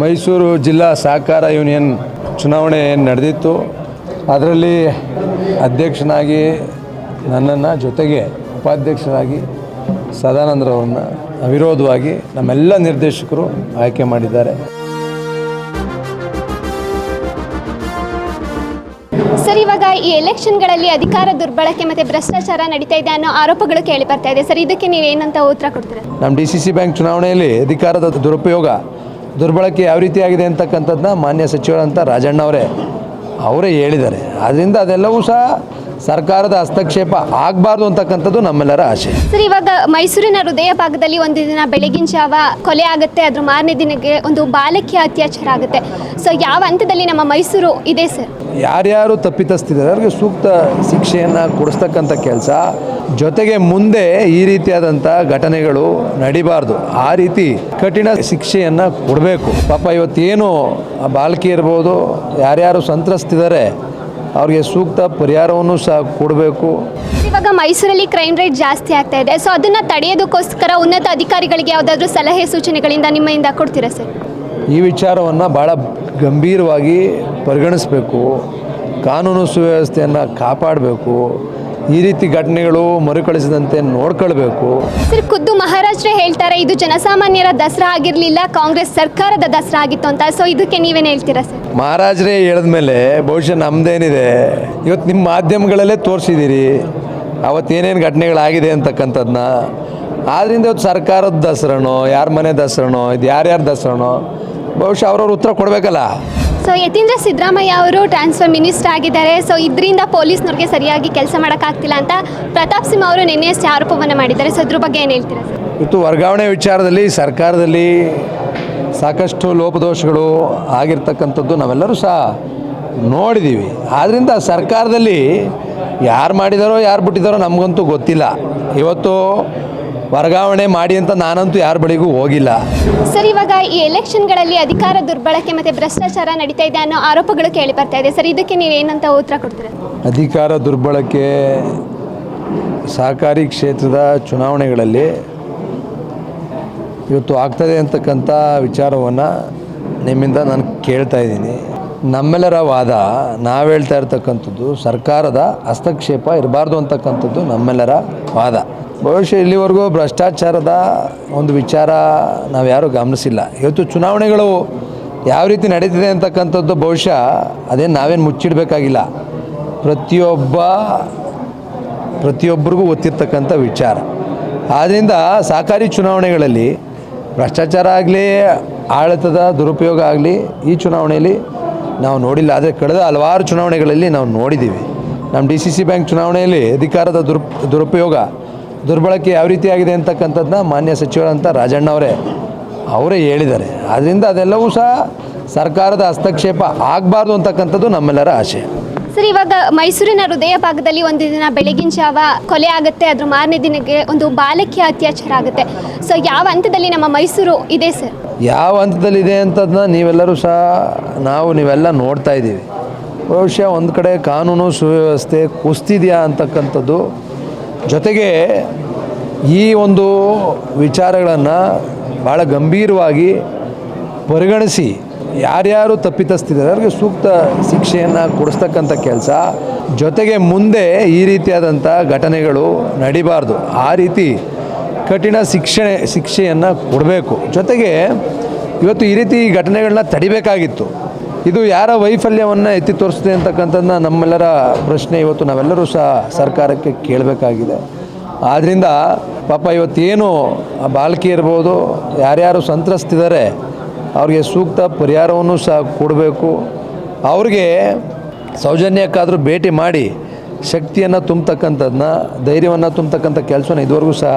ಮೈಸೂರು ಜಿಲ್ಲಾ ಸಹಕಾರ ಯೂನಿಯನ್ ಚುನಾವಣೆ ನಡೆದಿತ್ತು. ಅದರಲ್ಲಿ ಅಧ್ಯಕ್ಷನಾಗಿ ನನ್ನನ್ನು ಜೊತೆಗೆ ಉಪಾಧ್ಯಕ್ಷರಾಗಿ ಸದಾನಂದರವ್ರನ್ನ ಅವಿರೋಧವಾಗಿ ನಮ್ಮೆಲ್ಲ ನಿರ್ದೇಶಕರು ಆಯ್ಕೆ ಮಾಡಿದ್ದಾರೆ. ಸರ್ ಇವಾಗ ಈ ಎಲೆಕ್ಷನ್ಗಳಲ್ಲಿ ಅಧಿಕಾರ ದುರ್ಬಳಕೆ ಮತ್ತು ಭ್ರಷ್ಟಾಚಾರ ನಡೀತಾ ಇದೆ ಅನ್ನೋ ಆರೋಪಗಳು ಕೇಳಿ ಬರ್ತಾ ಇದೆ. ಸರ್ ಇದಕ್ಕೆ ನೀವೇನಂತ ಉತ್ತರ ಕೊಡ್ತೀರಾ? ನಮ್ಮ ಡಿ ಸಿ ಸಿ ಬ್ಯಾಂಕ್ ಚುನಾವಣೆಯಲ್ಲಿ ಅಧಿಕಾರದ ದುರುಪಯೋಗ ದುರ್ಬಳಕೆ ಯಾವ ರೀತಿಯಾಗಿದೆ ಅಂತಕ್ಕಂಥದ್ದನ್ನ ಮಾನ್ಯ ಸಚಿವರಂತ ರಾಜಣ್ಣ ಅವರೇ ಅವರೇ ಹೇಳಿದ್ದಾರೆ. ಆದ್ದರಿಂದ ಅದೆಲ್ಲವೂ ಸಹ ಸರ್ಕಾರದ ಹಸ್ತಕ್ಷೇಪ ಆಗಬಾರ್ದು ಅಂತಕ್ಕಂಥದ್ದು ನಮ್ಮೆಲ್ಲರ ಆಶೆ. ಸರ್ ಇವಾಗ ಮೈಸೂರಿನ ಹೃದಯ ಭಾಗದಲ್ಲಿ ಒಂದು ದಿನ ಬೆಳಗಿನ ಜಾವ ಕೊಲೆ ಆಗುತ್ತೆ ಅದ್ರ ಮಾರನೇ ದಿನಕ್ಕೆ ಒಂದು ಬಾಲಕಿಯ ಅತ್ಯಾಚಾರ ಆಗುತ್ತೆ. ಸೊ ಯಾವ ಹಂತದಲ್ಲಿ ನಮ್ಮ ಮೈಸೂರು ಇದೆ ಸರ್? ಯಾರ್ಯಾರು ತಪ್ಪಿತಸ್ತಿದ್ದಾರೆ ಅವ್ರಿಗೆ ಸೂಕ್ತ ಶಿಕ್ಷೆಯನ್ನು ಕೊಡಿಸ್ತಕ್ಕಂಥ ಕೆಲಸ ಜೊತೆಗೆ ಮುಂದೆ ಈ ರೀತಿಯಾದಂಥ ಘಟನೆಗಳು ನಡಿಬಾರ್ದು. ಆ ರೀತಿ ಕಠಿಣ ಶಿಕ್ಷೆಯನ್ನು ಕೊಡಬೇಕು. ಪಾಪ ಇವತ್ತೇನು ಆ ಬಾಲಕಿ ಇರ್ಬೋದು ಯಾರ್ಯಾರು ಸಂತ್ರಸ್ತಿದ್ದಾರೆ ಅವ್ರಿಗೆ ಸೂಕ್ತ ಪರಿಹಾರವನ್ನು ಸಹ ಕೊಡಬೇಕು. ಇವಾಗ ಮೈಸೂರಲ್ಲಿ ಕ್ರೈಮ್ ರೇಟ್ ಜಾಸ್ತಿ ಆಗ್ತಾ ಇದೆ. ಸೊ ಅದನ್ನ ತಡೆಯೋದಕ್ಕೋಸ್ಕರ ಉನ್ನತ ಅಧಿಕಾರಿಗಳಿಗೆ ಯಾವುದಾದ್ರೂ ಸಲಹೆ ಸೂಚನೆಗಳಿಂದ ನಿಮ್ಮಿಂದ ಕೊಡ್ತೀರಾ ಸರ್? ಈ ವಿಚಾರವನ್ನು ಭಾಳ ಗಂಭೀರವಾಗಿ ಪರಿಗಣಿಸಬೇಕು. ಕಾನೂನು ಸುವ್ಯವಸ್ಥೆಯನ್ನು ಕಾಪಾಡಬೇಕು. ಈ ರೀತಿ ಘಟನೆಗಳು ಮರುಕಳಿಸದಂತೆ ನೋಡ್ಕೊಳ್ಬೇಕು. ಸರ್ ಖುದ್ದು ಮಹಾರಾಷ್ಟ್ರ ಹೇಳ್ತಾರೆ ಇದು ಜನಸಾಮಾನ್ಯರ ದಸರಾ ಆಗಿರಲಿಲ್ಲ ಕಾಂಗ್ರೆಸ್ ಸರ್ಕಾರದ ದಸರಾ ಆಗಿತ್ತು ಅಂತ. ಸೊ ಇದಕ್ಕೆ ನೀವೇನು ಹೇಳ್ತೀರಾ ಸರ್? ಮಹಾರಾಜರೇ ಹೇಳಿದ್ಮೇಲೆ ಬಹುಶಃ ನಮ್ದೇನಿದೆ. ಇವತ್ತು ನಿಮ್ಮ ಮಾಧ್ಯಮಗಳಲ್ಲೇ ತೋರಿಸಿದ್ದೀರಿ ಅವತ್ತೇನೇನು ಘಟನೆಗಳಾಗಿದೆ ಅಂತಕ್ಕಂಥದ್ದನ್ನ ಆದ್ದರಿಂದ ಇವತ್ತು ಸರ್ಕಾರದ ದಸರಾನೋ ಯಾರ ಮನೆ ದಸರಾನೋ ಇದು ಯಾರ್ಯಾರ ದಸರಾನೋ ಬಹುಶಃ ಅವ್ರವ್ರ ಉತ್ತರ ಕೊಡಬೇಕಲ್ಲ. ಸೊ ಯತೀಂದ್ರ ಸಿದ್ದರಾಮಯ್ಯ ಅವರು ಟ್ರಾನ್ಸ್ಫರ್ ಮಿನಿಸ್ಟರ್ ಆಗಿದ್ದಾರೆ. ಸೊ ಇದರಿಂದ ಪೊಲೀಸ್ನವ್ರಿಗೆ ಸರಿಯಾಗಿ ಕೆಲಸ ಮಾಡೋಕ್ಕಾಗ್ತಿಲ್ಲ ಅಂತ ಪ್ರತಾಪ್ ಸಿಂಹ ಅವರು ನಿನ್ನೆಯಷ್ಟೇ ಆರೋಪವನ್ನು ಮಾಡಿದ್ದಾರೆ. ಸೊ ಅದ್ರ ಬಗ್ಗೆ ಏನು ಹೇಳ್ತೀರಾ ಇವತ್ತು ವರ್ಗಾವಣೆ ವಿಚಾರದಲ್ಲಿ ಸರ್ಕಾರದಲ್ಲಿ ಸಾಕಷ್ಟು ಲೋಪದೋಷಗಳು ಆಗಿರ್ತಕ್ಕಂಥದ್ದು ನಾವೆಲ್ಲರೂ ಸಹ ನೋಡಿದ್ದೀವಿ ಆದ್ದರಿಂದ ಸರ್ಕಾರದಲ್ಲಿ ಯಾರು ಮಾಡಿದಾರೋ, ಯಾರು ಬಿಟ್ಟಿದ್ದಾರೋ ನಮಗಂತೂ ಗೊತ್ತಿಲ್ಲ. ಇವತ್ತು ವರ್ಗಾವಣೆ ಮಾಡಿ ಅಂತ ನಾನಂತೂ ಯಾರ ಬಳಿಗೂ ಹೋಗಿಲ್ಲ. ಸರ್ ಇವಾಗ ಈ ಎಲೆಕ್ಷನ್ಗಳಲ್ಲಿ ಅಧಿಕಾರ ದುರ್ಬಳಕೆ ಮತ್ತು ಭ್ರಷ್ಟಾಚಾರ ನಡೀತಾ ಇದೆ ಅನ್ನೋ ಆರೋಪಗಳು ಕೇಳಿ ಬರ್ತಾ ಇದೆ. ಸರ್ ಇದಕ್ಕೆ ನೀವು ಏನಂತ ಉತ್ತರ ಕೊಡ್ತೀರಾ? ಅಧಿಕಾರ ದುರ್ಬಳಕೆ ಸಹಕಾರಿ ಕ್ಷೇತ್ರದ ಚುನಾವಣೆಗಳಲ್ಲಿ ಇವತ್ತು ಆಗ್ತದೆ ಅಂತಕ್ಕಂಥ ವಿಚಾರವನ್ನು ನಿಮ್ಮಿಂದ ನಾನು ಕೇಳ್ತಾ ಇದ್ದೀನಿ. ನಮ್ಮೆಲ್ಲರ ವಾದ ನಾವು ಹೇಳ್ತಾ ಇರ್ತಕ್ಕಂಥದ್ದು ಸರ್ಕಾರದ ಹಸ್ತಕ್ಷೇಪ ಇರಬಾರ್ದು ಅಂತಕ್ಕಂಥದ್ದು ನಮ್ಮೆಲ್ಲರ ವಾದ. ಬಹುಶಃ ಇಲ್ಲಿವರೆಗೂ ಭ್ರಷ್ಟಾಚಾರದ ಒಂದು ವಿಚಾರ ನಾವು ಯಾರೂ ಗಮನಿಸಿಲ್ಲ. ಇವತ್ತು ಚುನಾವಣೆಗಳು ಯಾವ ರೀತಿ ನಡೀತಿದೆ ಅಂತಕ್ಕಂಥದ್ದು ಬಹುಶಃ ಅದೇನು ನಾವೇನು ಮುಚ್ಚಿಡಬೇಕಾಗಿಲ್ಲ. ಪ್ರತಿಯೊಬ್ಬ, ಪ್ರತಿಯೊಬ್ಬರಿಗೂ ಗೊತ್ತಿರ್ತಕ್ಕಂಥ ವಿಚಾರ. ಆದ್ದರಿಂದ ಸಹಕಾರಿ ಚುನಾವಣೆಗಳಲ್ಲಿ ಭ್ರಷ್ಟಾಚಾರ ಆಗಲಿ, ಆಡಳಿತದ ದುರುಪಯೋಗ ಆಗಲಿ ಈ ಚುನಾವಣೆಯಲ್ಲಿ ನಾವು ನೋಡಿಲ್ಲ. ಆದರೆ ಕಳೆದ ಹಲವಾರು ಚುನಾವಣೆಗಳಲ್ಲಿ ನಾವು ನೋಡಿದ್ದೀವಿ. ನಮ್ಮ ಡಿ ಸಿ ಸಿ ಬ್ಯಾಂಕ್ ಚುನಾವಣೆಯಲ್ಲಿ ಅಧಿಕಾರದ ದುರ್, ದುರುಪಯೋಗ ದುರ್ಬಳಕೆ ಯಾವ ರೀತಿಯಾಗಿದೆ ಅಂತಕ್ಕಂಥದ್ದನ್ನ ಮಾನ್ಯ ಸಚಿವರಂತ ರಾಜಣ್ಣ ಅವರೇ ಅವರೇ ಹೇಳಿದ್ದಾರೆ. ಆದ್ದರಿಂದ ಅದೆಲ್ಲವೂ ಸಹ ಸರ್ಕಾರದ ಹಸ್ತಕ್ಷೇಪ ಆಗಬಾರ್ದು ಅಂತಕ್ಕಂಥದ್ದು ನಮ್ಮೆಲ್ಲರ ಆಶೆ. ಸರ್ ಇವಾಗ ಮೈಸೂರಿನ ಹೃದಯ ಭಾಗದಲ್ಲಿ ಒಂದು ದಿನ ಬೆಳಗಿನ ಜಾವ ಕೊಲೆ ಆಗುತ್ತೆ ಅದ್ರ ಮಾರನೇ ದಿನಕ್ಕೆ ಒಂದು ಬಾಲಕಿಯ ಅತ್ಯಾಚಾರ ಆಗುತ್ತೆ. ಸೊ ಯಾವ ಹಂತದಲ್ಲಿ ನಮ್ಮ ಮೈಸೂರು ಇದೆ ಸರ್? ಯಾವ ಹಂತದಲ್ಲಿದೆ ಅಂತದನ್ನ ನೀವೆಲ್ಲರೂ ಸಹ ನಾವು ನೀವೆಲ್ಲ ನೋಡ್ತಾ ಇದ್ದೀವಿ. ಬಹುಶಃ ಒಂದು ಕಡೆ ಕಾನೂನು ಸುವ್ಯವಸ್ಥೆ ಕುಸ್ತಿದೆಯಾ ಅಂತಕ್ಕಂಥದ್ದು ಜೊತೆಗೆ ಈ ಒಂದು ವಿಚಾರಗಳನ್ನು ಭಾಳ ಗಂಭೀರವಾಗಿ ಪರಿಗಣಿಸಿ ಯಾರ್ಯಾರು ತಪ್ಪಿತಸ್ತಿದ್ದಾರೆ ಅವ್ರಿಗೆ ಸೂಕ್ತ ಶಿಕ್ಷೆಯನ್ನು ಕೊಡಿಸ್ತಕ್ಕಂಥ ಕೆಲಸ. ಜೊತೆಗೆ ಮುಂದೆ ಈ ರೀತಿಯಾದಂಥ ಘಟನೆಗಳು ನಡಿಬಾರ್ದು. ಆ ರೀತಿ ಕಠಿಣ ಶಿಕ್ಷಣ, ಶಿಕ್ಷೆಯನ್ನು ಕೊಡಬೇಕು. ಜೊತೆಗೆ ಇವತ್ತು ಈ ರೀತಿ ಘಟನೆಗಳನ್ನ ತಡಿಬೇಕಾಗಿತ್ತು. ಇದು ಯಾರ ವೈಫಲ್ಯವನ್ನು ಎತ್ತಿ ತೋರಿಸಿದೆ ಅಂತಕ್ಕಂಥದ್ದನ್ನ ನಮ್ಮೆಲ್ಲರ ಪ್ರಶ್ನೆ ಇವತ್ತು ನಾವೆಲ್ಲರೂ ಸಹ ಸರ್ಕಾರಕ್ಕೆ ಕೇಳಬೇಕಾಗಿದೆ. ಆದ್ದರಿಂದ ಪಾಪ ಇವತ್ತೇನು ಆ ಬಾಲಕಿ ಇರ್ಬೋದು, ಯಾರ್ಯಾರು ಸಂತ್ರಸ್ತಿದ್ದಾರೆ ಅವ್ರಿಗೆ ಸೂಕ್ತ ಪರಿಹಾರವನ್ನು ಸಹ ಕೊಡಬೇಕು. ಅವ್ರಿಗೆ ಸೌಜನ್ಯಕ್ಕಾದರೂ ಭೇಟಿ ಮಾಡಿ ಶಕ್ತಿಯನ್ನು ತುಂಬತಕ್ಕಂಥದ್ದನ್ನ ಧೈರ್ಯವನ್ನು ತುಂಬತಕ್ಕಂಥ ಕೆಲಸನ ಇದುವರೆಗೂ ಸಹ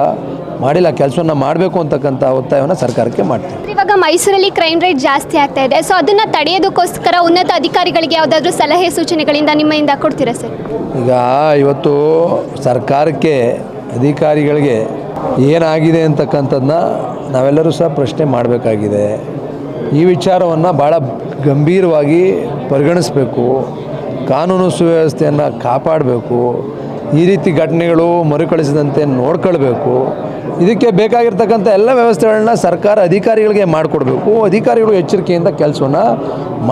ಮಾಡಿಲ್ಲ, ಕೆಲಸವನ್ನು ಮಾಡಬೇಕು ಅಂತಕ್ಕಂಥ ಒತ್ತಾಯವನ್ನು ಸರ್ಕಾರಕ್ಕೆ ಮಾಡ್ತೀವಿ. ಇವಾಗ ಮೈಸೂರಲ್ಲಿ ಕ್ರೈಮ್ ರೇಟ್ ಜಾಸ್ತಿ ಆಗ್ತಾ ಇದೆ. ಸೊ ಅದನ್ನ ತಡೆಯೋದಕ್ಕೋಸ್ಕರ ಉನ್ನತ ಅಧಿಕಾರಿಗಳಿಗೆ ಯಾವುದಾದ್ರೂ ಸಲಹೆ ಸೂಚನೆಗಳಿಂದ ನಿಮ್ಮಿಂದ ಕೊಡ್ತೀರಾ ಸರ್? ಈಗ ಇವತ್ತು ಸರ್ಕಾರಕ್ಕೆ ಅಧಿಕಾರಿಗಳಿಗೆ ಏನಾಗಿದೆ ಅಂತಕ್ಕಂಥದ್ದನ್ನ ನಾವೆಲ್ಲರೂ ಸಹ ಪ್ರಶ್ನೆ ಮಾಡಬೇಕಾಗಿದೆ. ಈ ವಿಚಾರವನ್ನು ಭಾಳ ಗಂಭೀರವಾಗಿ ಪರಿಗಣಿಸಬೇಕು. ಕಾನೂನು ಸುವ್ಯವಸ್ಥೆಯನ್ನು ಕಾಪಾಡಬೇಕು. ಈ ರೀತಿ ಘಟನೆಗಳು ಮರುಕಳಿಸದಂತೆ ನೋಡ್ಕೊಳ್ಬೇಕು. ಇದಕ್ಕೆ ಬೇಕಾಗಿರ್ತಕ್ಕಂಥ ಎಲ್ಲ ವ್ಯವಸ್ಥೆಗಳನ್ನ ಸರ್ಕಾರ ಅಧಿಕಾರಿಗಳಿಗೆ ಮಾಡಿಕೊಡ್ಬೇಕು. ಅಧಿಕಾರಿಗಳು ಎಚ್ಚರಿಕೆಯಿಂದ ಕೆಲಸವನ್ನು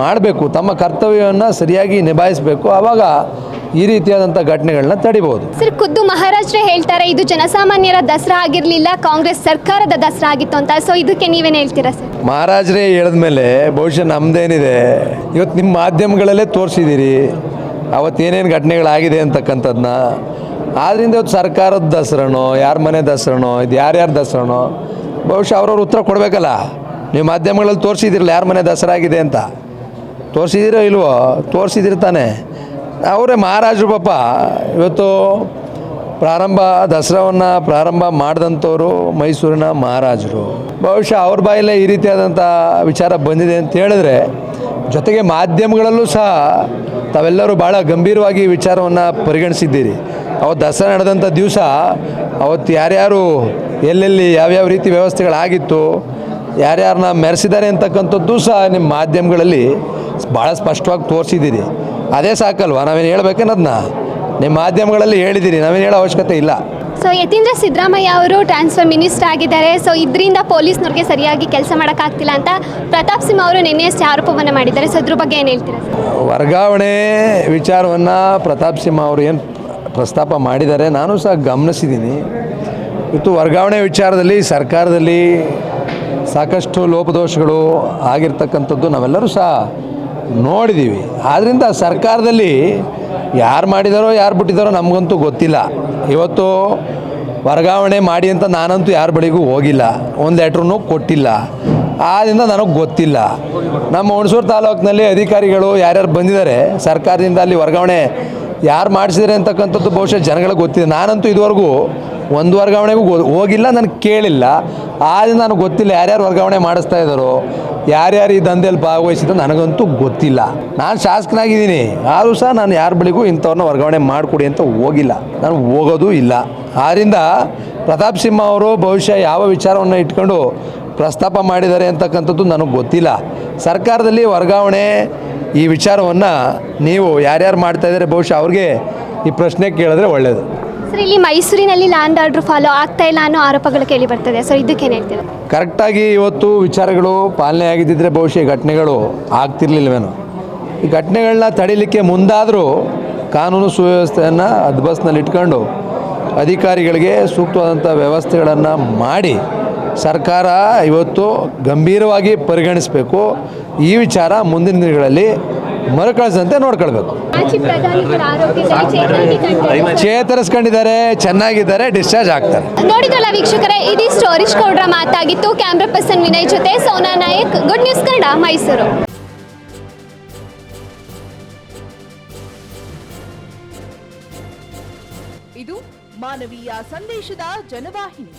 ಮಾಡಬೇಕು. ತಮ್ಮ ಕರ್ತವ್ಯವನ್ನು ಸರಿಯಾಗಿ ನಿಭಾಯಿಸಬೇಕು. ಆವಾಗ ಈ ರೀತಿಯಾದಂಥ ಘಟನೆಗಳನ್ನ ತಡಿಬಹುದು. ಸರ್ ಖುದ್ದು ಮಹಾರಾಷ್ಟ್ರ ಹೇಳ್ತಾರೆ ಇದು ಜನಸಾಮಾನ್ಯರ ದಸರಾ ಆಗಿರಲಿಲ್ಲ ಕಾಂಗ್ರೆಸ್ ಸರ್ಕಾರದ ದಸರಾ ಆಗಿತ್ತು ಅಂತ. ಸೊ ಇದಕ್ಕೆ ನೀವೇನು ಹೇಳ್ತೀರಾ ಸರ್? ಮಹಾರಾಜರೇ ಹೇಳಿದ್ಮೇಲೆ ಬಹುಶಃ ನಮ್ದೇನಿದೆ. ಇವತ್ತು ನಿಮ್ಮ ಮಾಧ್ಯಮಗಳಲ್ಲೇ ತೋರಿಸಿದ್ದೀರಿ. ಅವತ್ತೇನೇನು ಘಟನೆಗಳಾಗಿದೆ ಅಂತಕ್ಕಂಥದ್ದನ್ನ ಆದ್ದರಿಂದ ಇವತ್ತು ಸರ್ಕಾರದ ದಸರಣೋ ಯಾರ ಮನೆ ದಸರಣೋ ಇದು ಯಾರ್ಯಾರ ದಸರಣೋ ಬಹುಶಃ ಅವ್ರವ್ರ ಉತ್ತರ ಕೊಡಬೇಕಲ್ಲ. ನೀವು ಮಾಧ್ಯಮಗಳಲ್ಲಿ ತೋರಿಸಿದಿರಲ್ಲ ಯಾರ ಮನೆ ದಸರಾ ಆಗಿದೆ ಅಂತ. ತೋರಿಸಿದಿರೋ ಇಲ್ವೋ? ತೋರಿಸಿದಿರಿ ತಾನೆ. ಅವರೇ ಮಹಾರಾಜರು ಪಾಪ, ಇವತ್ತು ಪ್ರಾರಂಭ, ದಸರಾವನ್ನು ಪ್ರಾರಂಭ ಮಾಡಿದಂಥವ್ರು ಮೈಸೂರಿನ ಮಹಾರಾಜರು. ಬಹುಶಃ ಅವ್ರ ಬಾಯಲ್ಲೇ ಈ ರೀತಿಯಾದಂಥ ವಿಚಾರ ಬಂದಿದೆ ಅಂತ ಹೇಳಿದ್ರೆ ಜೊತೆಗೆ ಮಾಧ್ಯಮಗಳಲ್ಲೂ ಸಹ ತಾವೆಲ್ಲರೂ ಭಾಳ ಗಂಭೀರವಾಗಿ ವಿಚಾರವನ್ನು ಪರಿಗಣಿಸಿದ್ದೀರಿ. ಅವತ್ತು ದಸರಾ ನಡೆದಂಥ ದಿವಸ ಅವತ್ತು ಯಾರ್ಯಾರು ಎಲ್ಲೆಲ್ಲಿ ಯಾವ್ಯಾವ ರೀತಿ ವ್ಯವಸ್ಥೆಗಳಾಗಿತ್ತು, ಯಾರ್ಯಾರನ್ನ ಮೆರೆಸಿದ್ದಾರೆ ಅಂತಕ್ಕಂಥದ್ದು ಸಹ ನಿಮ್ಮ ಮಾಧ್ಯಮಗಳಲ್ಲಿ ಭಾಳ ಸ್ಪಷ್ಟವಾಗಿ ತೋರಿಸಿದ್ದೀರಿ. ಅದೇ ಸಾಕಲ್ವ? ನಾವೇನು ಹೇಳ್ಬೇಕನ್ನೋದನ್ನ ನಿಮ್ಮ ಮಾಧ್ಯಮಗಳಲ್ಲಿ ಹೇಳಿದ್ದೀರಿ, ನಾವೇನು ಹೇಳೋ ಅವಶ್ಯಕತೆ ಇಲ್ಲ. ಸೊ ಯತೀಂದ್ರ ಸಿದ್ದರಾಮಯ್ಯ ಅವರು ಟ್ರಾನ್ಸ್ಫರ್ ಮಿನಿಸ್ಟರ್ ಆಗಿದ್ದಾರೆ. ಸೊ ಇದರಿಂದ ಪೊಲೀಸ್ನವ್ರಿಗೆ ಸರಿಯಾಗಿ ಕೆಲಸ ಮಾಡೋಕ್ಕಾಗ್ತಿಲ್ಲ ಅಂತ ಪ್ರತಾಪ್ ಸಿಂಹ ಅವರು ನಿನ್ನೆ ಅಷ್ಟೇ ಆರೋಪವನ್ನು ಮಾಡಿದ್ದಾರೆ. ಸೊ ಅದ್ರ ಬಗ್ಗೆ ಏನು ಹೇಳ್ತೀರಾ? ವರ್ಗಾವಣೆ ವಿಚಾರವನ್ನು ಪ್ರತಾಪ್ ಸಿಂಹ ಅವರು ಏನು ಪ್ರಸ್ತಾಪ ಮಾಡಿದ್ದಾರೆ ನಾನು ಸಹ ಗಮನಿಸಿದ್ದೀನಿ ಇವತ್ತು ವರ್ಗಾವಣೆ ವಿಚಾರದಲ್ಲಿ ಸರ್ಕಾರದಲ್ಲಿ ಸಾಕಷ್ಟು ಲೋಪದೋಷಗಳು ಆಗಿರ್ತಕ್ಕಂಥದ್ದು ನಾವೆಲ್ಲರೂ ಸಹ ನೋಡಿದ್ದೀವಿ ಆದ್ದರಿಂದ ಸರ್ಕಾರದಲ್ಲಿ ಯಾರು ಮಾಡಿದಾರೋ, ಯಾರು ಬಿಟ್ಟಿದ್ದಾರೋ ನಮಗಂತೂ ಗೊತ್ತಿಲ್ಲ. ಇವತ್ತು ವರ್ಗಾವಣೆ ಮಾಡಿ ಅಂತ ನಾನಂತೂ ಯಾರ ಬಳಿಗೂ ಹೋಗಿಲ್ಲ. ಒಂದು ಲೆಟ್ರೂ ಕೊಟ್ಟಿಲ್ಲ. ಆದ್ದರಿಂದ ನನಗೆ ಗೊತ್ತಿಲ್ಲ. ನಮ್ಮ ಹುಣಸೂರು ತಾಲೂಕಿನಲ್ಲಿ ಅಧಿಕಾರಿಗಳು ಯಾರ್ಯಾರು ಬಂದಿದ್ದಾರೆ, ಸರ್ಕಾರದಿಂದ ಅಲ್ಲಿ ವರ್ಗಾವಣೆ ಯಾರು ಮಾಡಿಸಿದ್ದಾರೆ ಅಂತಕ್ಕಂಥದ್ದು ಬಹುಶಃ ಜನಗಳಿಗೆ ಗೊತ್ತಿದೆ. ನಾನಂತೂ ಇದುವರೆಗೂ ಒಂದು ವರ್ಗಾವಣೆಗೂ ಹೋಗಿಲ್ಲ ನನಗೆ ಕೇಳಿಲ್ಲ. ಆದರೆ ನನಗೆ ಗೊತ್ತಿಲ್ಲ ಯಾರ್ಯಾರು ವರ್ಗಾವಣೆ ಮಾಡಿಸ್ತಾ ಇದ್ದಾರೋ ಯಾರ್ಯಾರು ಈ ದಂಧೆಯಲ್ಲಿ ಭಾಗವಹಿಸಿದ್ರು ನನಗಂತೂ ಗೊತ್ತಿಲ್ಲ. ನಾನು ಶಾಸಕನಾಗಿದ್ದೀನಿ. ಆದರೂ ಸಹ ನಾನು ಯಾರ ಬಳಿಗೂ ಇಂಥವ್ರನ್ನ ವರ್ಗಾವಣೆ ಮಾಡಿಕೊಡಿ ಅಂತ ಹೋಗಿಲ್ಲ. ನಾನು ಹೋಗೋದು ಇಲ್ಲ. ಆದ್ದರಿಂದ ಪ್ರತಾಪ್ ಸಿಂಹ ಅವರು ಬಹುಶಃ ಯಾವ ವಿಚಾರವನ್ನು ಇಟ್ಕೊಂಡು ಪ್ರಸ್ತಾಪ ಮಾಡಿದ್ದಾರೆ ಅಂತಕ್ಕಂಥದ್ದು ನನಗೆ ಗೊತ್ತಿಲ್ಲ. ಸರ್ಕಾರದಲ್ಲಿ ವರ್ಗಾವಣೆ ಈ ವಿಚಾರವನ್ನು ನೀವು ಯಾರ್ಯಾರು ಮಾಡ್ತಾ ಇದ್ದಾರೆ ಬಹುಶಃ ಅವ್ರಿಗೆ ಈ ಪ್ರಶ್ನೆ ಕೇಳಿದ್ರೆ ಒಳ್ಳೆಯದು ಸರ್, ಇಲ್ಲಿ ಮೈಸೂರಿನಲ್ಲಿ ಲ್ಯಾಂಡ್ ಆರ್ಡರ್ ಫಾಲೋ ಆಗ್ತಾ ಇಲ್ಲ ಅನ್ನೋ ಆರೋಪಗಳು ಕೇಳಿ ಬರ್ತದೆ. ಸರ್ ಇದಕ್ಕೇನು ಹೇಳ್ತೀರಾ? ಕರೆಕ್ಟಾಗಿ ಇವತ್ತು ವಿಚಾರಗಳು ಪಾಲನೆ ಆಗಿದ್ದಿದ್ರೆ ಬಹುಶಃ ಘಟನೆಗಳು ಆಗ್ತಿರ್ಲಿಲ್ವೇನೋ. ಈ ಘಟನೆಗಳನ್ನ ತಡಿಲಿಕ್ಕೆ ಮುಂದಾದರೂ ಕಾನೂನು ಸುವ್ಯವಸ್ಥೆಯನ್ನು ಇಟ್ಕೊಂಡು ಅಧಿಕಾರಿಗಳಿಗೆ ಸೂಕ್ತವಾದಂಥ ವ್ಯವಸ್ಥೆಗಳನ್ನು ಮಾಡಿ ಸರ್ಕಾರ ಇವತ್ತು ಗಂಭೀರವಾಗಿ ಪರಿಗಣಿಸಬೇಕು. ಈ ವಿಚಾರ ಮುಂದಿನ ದಿನಗಳಲ್ಲಿ ಮರುಕಳಿಸಂತೆ ನೋಡ್ಕೊಳ್ಬೇಕು. ಚೇತರಿಸ್ಕೊಂಡಿದ್ದಾರೆ. ಚೆನ್ನಾಗಿದ್ದಾರೆ ಡಿಸ್ಚಾರ್ಜ್ ಆಗ್ತಾರೆ. ನೋಡಿದಲ್ಲ ವೀಕ್ಷಕರೇ ಇದೀ ಹರೀಶ್ ಗೌಡ್ರ ಮಾತಾಗಿತ್ತು. ಕ್ಯಾಮ್ರಾ ಪರ್ಸನ್ ವಿನಯ್ ಜೊತೆ Sona Nayak. Good news Kannada Mysuru. ಇದು ಮಾನವೀಯ ಸಂದೇಶದ ಜನವಾಹಿನಿ.